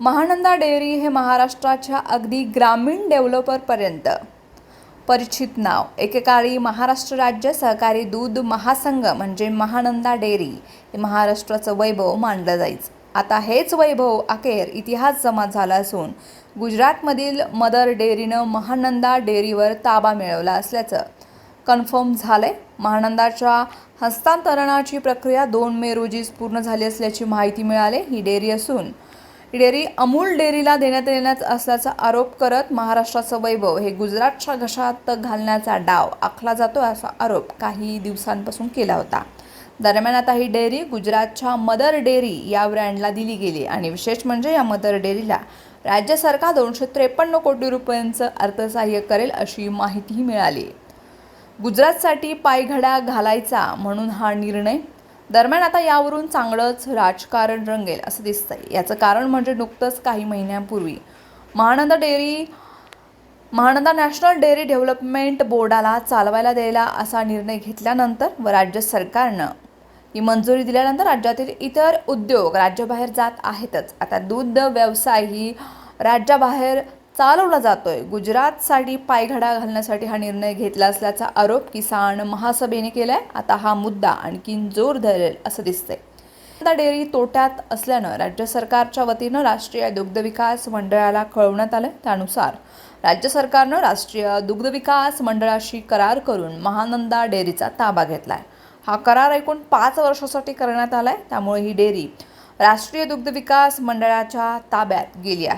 Mahananda dairy हे महाराष्ट्राच्या अगदी ग्रामीण डेव्हलपरपर्यंत. परिचित नाव एकेकाळी महाराष्ट्र राज्य सहकारी दूध महासंघ म्हणजे महानंदा डेअरी हे महाराष्ट्राचं वैभव मानलं जायचं. आता हेच वैभव अखेर इतिहास जमा झाला असून गुजरातमधील मदर डेअरीनं महानंदा डेअरीवर ताबा मिळवला असल्याचं कन्फर्म झालंय. महानंदाच्या हस्तांतरणाची प्रक्रिया दोन मे रोजीच पूर्ण झाली असल्याची माहिती मिळाली. ही डेअरी असून ही डेअरी अमूल डेअरीला देण्यात येण्यात असल्याचा आरोप करत महाराष्ट्राचं वैभव हे गुजरातच्या घशात घालण्याचा डाव आखला जातो असा आरोप काही दिवसांपासून केला होता. दरम्यान आता ही डेअरी गुजरातच्या मदर डेअरी या ब्रँडला दिली गेली आणि विशेष म्हणजे या मदर डेअरीला राज्य सरकार दोनशे त्रेपन्न कोटी रुपयांचं अर्थसहाय्य करेल अशी माहितीही मिळाली. गुजरातसाठी पायघडा घालायचा म्हणून हा निर्णय दरम्यान आता यावरून चांगलंच राजकारण रंगेल असं दिसतंय. याचं कारण म्हणजे नुकतंच काही महिन्यांपूर्वी Mahananda dairy Mahananda national dairy development बोर्डाला चालवायला द्यायला असा निर्णय घेतल्यानंतर व राज्य सरकारनं ही मंजुरी दिल्यानंतर राज्यातील इतर उद्योग राज्याबाहेर जात आहेतच. आता दूध व्यवसाय ही राज्याबाहेर चालवला जातोय. गुजरातसाठी पायघडा घालण्यासाठी हा निर्णय घेतला असल्याचा आरोप किसान महासभेने केलाय. आता हा मुद्दा आणखीन जोर धरेल असं दिसतंय. आता डेअरी तोट्यात असल्यानं राज्य सरकारच्या वतीनं राष्ट्रीय दुग्ध विकास मंडळाला कळवण्यात आलं त्यानुसार राज्य सरकारनं राष्ट्रीय दुग्ध विकास मंडळाशी करार करून महानंदा डेअरीचा ताबा घेतलाय. हा करार एकूण पाच वर्षासाठी करण्यात आलाय. त्यामुळे ही डेअरी राष्ट्रीय दुग्ध विकास मंडळाच्या ताब्यात गेली आहे.